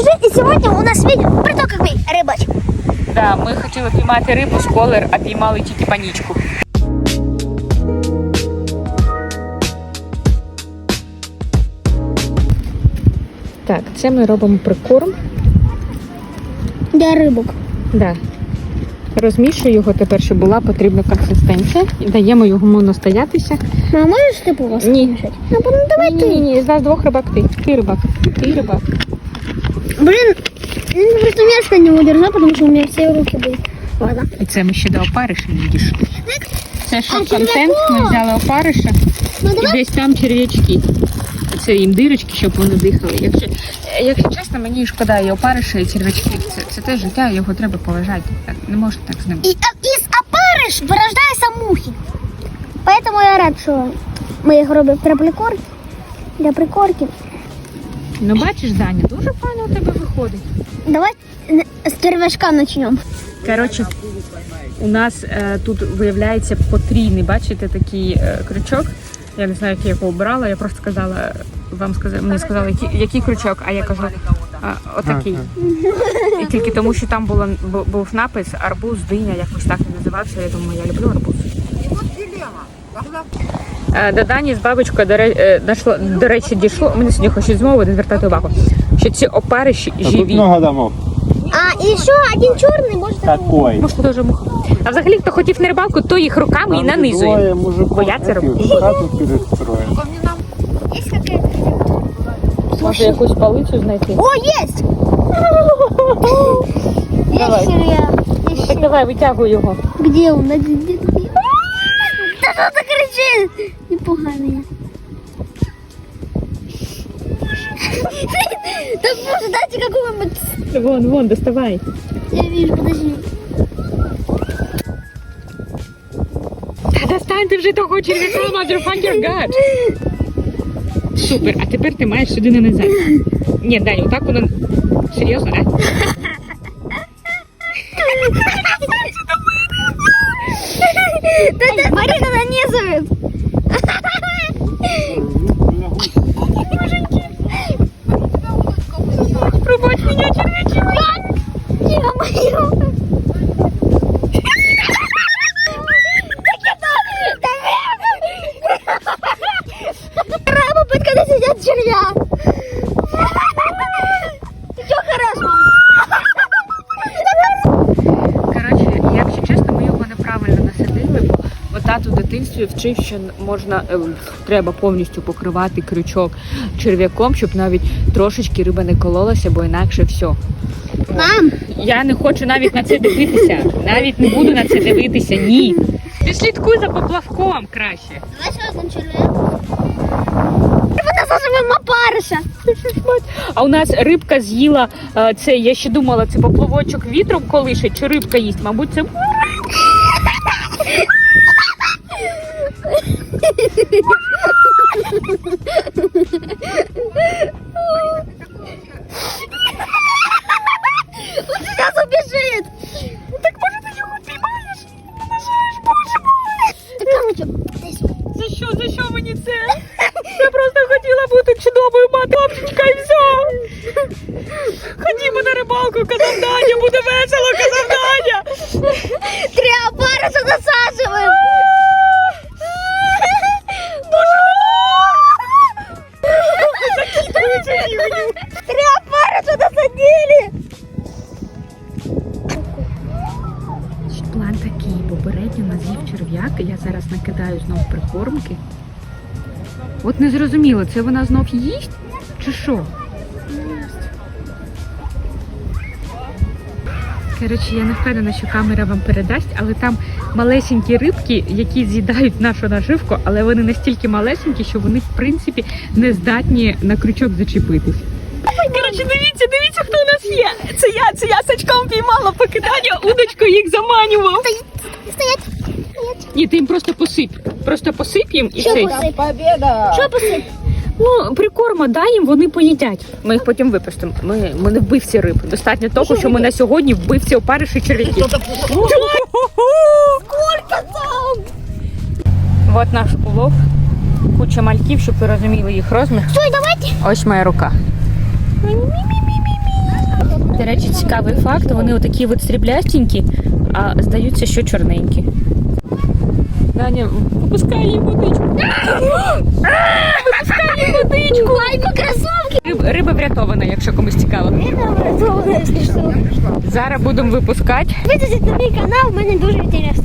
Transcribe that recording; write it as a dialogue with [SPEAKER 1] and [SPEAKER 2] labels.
[SPEAKER 1] чужие, и сегодня у нас видео про то, как мы рыбачим.
[SPEAKER 2] Да, ми хотіли піймати рибу з колер, а піймали тільки панічку. Так, це ми робимо прикорм.
[SPEAKER 1] Для рыбок.
[SPEAKER 2] Да. Розмішую його тепер, щоб була потрібна консистенція. І даємо йому настоятися.
[SPEAKER 1] Ну, а можешь ты полоску
[SPEAKER 2] Ні.
[SPEAKER 1] мешать? Ну, ну, давай
[SPEAKER 2] ні,
[SPEAKER 1] ты.
[SPEAKER 2] ні, ні, з нас двох рибак ти. Ти рибак. Ти рибак.
[SPEAKER 1] Блин, я просто место не удержал, потому что у меня все руки были. Ладно.
[SPEAKER 2] І це ми ще до опариша не дійшли. Це що
[SPEAKER 1] А
[SPEAKER 2] контент, ми
[SPEAKER 1] черв'яко?
[SPEAKER 2] взяли опариша.
[SPEAKER 1] Ну,
[SPEAKER 2] І
[SPEAKER 1] давай.
[SPEAKER 2] десь там черв'ячки. Це їм дирочки, щоб вони дихали. Якщо, якщо чесно, мені шкода і опариша, і черв'ячків. Це, це те життя, його треба поважати. Так, Не можна так з ним.
[SPEAKER 1] И, а, из опарыш вырождаются мухи. Поэтому я рад, что мы их робимо для прикорки. Для прикорки.
[SPEAKER 2] Ну бачиш, Даня, дуже файно у тебе виходить.
[SPEAKER 1] Давай э, с червячка начнем.
[SPEAKER 2] Коротше, у нас е, тут виявляється потрійний, бачите, такий е, крючок. Я не знаю, який я його обирала. Я просто сказала, вам сказали, мені сказали, який, який крючок, а я кажу, а, отакий. І тільки тому, що там було, бу- був напис арбуз, диня, якось так він називався. Я думаю, я люблю арбуз. І от Е, До Дані з бабочкою, до, ре- е, до речі, дійшло. Мені сьогодні хочу змови не звертати увагу, що ці
[SPEAKER 3] тут
[SPEAKER 2] живі.
[SPEAKER 3] много домов.
[SPEAKER 1] А еще один черный, может,
[SPEAKER 3] Какой?
[SPEAKER 2] Може, дуже муха. А взагалі, хто хотів на рибалку, то їх руками і нанизує.
[SPEAKER 3] двое
[SPEAKER 2] Бо я це роблю. Може якусь палицю знайти.
[SPEAKER 1] О, есть!
[SPEAKER 2] Давай. Так давай, витягуй його.
[SPEAKER 1] Где он? Что ты кричишь? Не пугай меня. Да боже, дайте какого-нибудь...
[SPEAKER 2] Вон, вон, доставай.
[SPEAKER 1] Я вижу, подожди.
[SPEAKER 2] Та достань ти вже того черв'яка, motherfucker god. Супер, а тепер ти маєш сюди нанизати. Ні, Даня, отак воно... Серйозно, а?
[SPEAKER 1] Марина нанизывает.
[SPEAKER 2] Пробовать меня червячок. Я мою. Рама, под когда сидят червя. Тато в дитинстві вчив, що можна е, треба повністю покривати крючок черв'яком, щоб навіть трошечки риба не кололася, бо інакше все.
[SPEAKER 1] Мам,
[SPEAKER 2] Я не хочу навіть на це дивитися. Навіть не буду на це дивитися. Ні. Ти слідкуй за поплавком краще.
[SPEAKER 1] давай ще один червяк. Ми насажуємо опариша.
[SPEAKER 2] А у нас рибка з'їла е, це. Я ще думала, це поплавочок вітром колишить, чи рибка їсть. Мабуть, це чудовою матопчичка і все. Ходімо на рибалку, казав Даня, буде весело, казав Даня.
[SPEAKER 1] три опариша насаживаем. Три опариша насадили.
[SPEAKER 2] План такий, попередньо назів черв'як, я зараз накидаю знов прикормки. От не зрозуміло, це вона знов їсть чи що? Коротше, я не впевнена, що камера вам передасть, але там малесенькі рибки, які з'їдають нашу наживку, але вони настільки малесенькі, що вони, в принципі, не здатні на крючок зачепитись. Коротше, дивіться, дивіться, хто у нас є. Це я, це я сачком піймала покидання, удочку їх заманював.
[SPEAKER 1] Стоять.
[SPEAKER 2] Ні, ти їм просто посип. Просто посип їм і
[SPEAKER 1] Що
[SPEAKER 2] все.
[SPEAKER 1] посип? Що посип?
[SPEAKER 2] Ну, прикорма дай їм, вони поїдять. Ми їх потім випустимо. Ми, ми не вбивці риб. Достатньо того, що ми на сьогодні вбивці опариші черв'яків.
[SPEAKER 1] Сколько там?
[SPEAKER 2] От наш улов. Куча мальків, щоб ви розуміли їх розмір.
[SPEAKER 1] Стой, давайте.
[SPEAKER 2] Ось моя рука. До речі, цікавий факт. Вони отакі от сріблястенькі, а здаються, що чорненькі. Даня, випускай їй водичку. Випускай їй водичку.
[SPEAKER 1] Лайко кросовки!
[SPEAKER 2] Риб, риба врятована, якщо комусь цікаво. Зараз будемо випускати.
[SPEAKER 1] Видіть на мій канал, в мене дуже інтересно.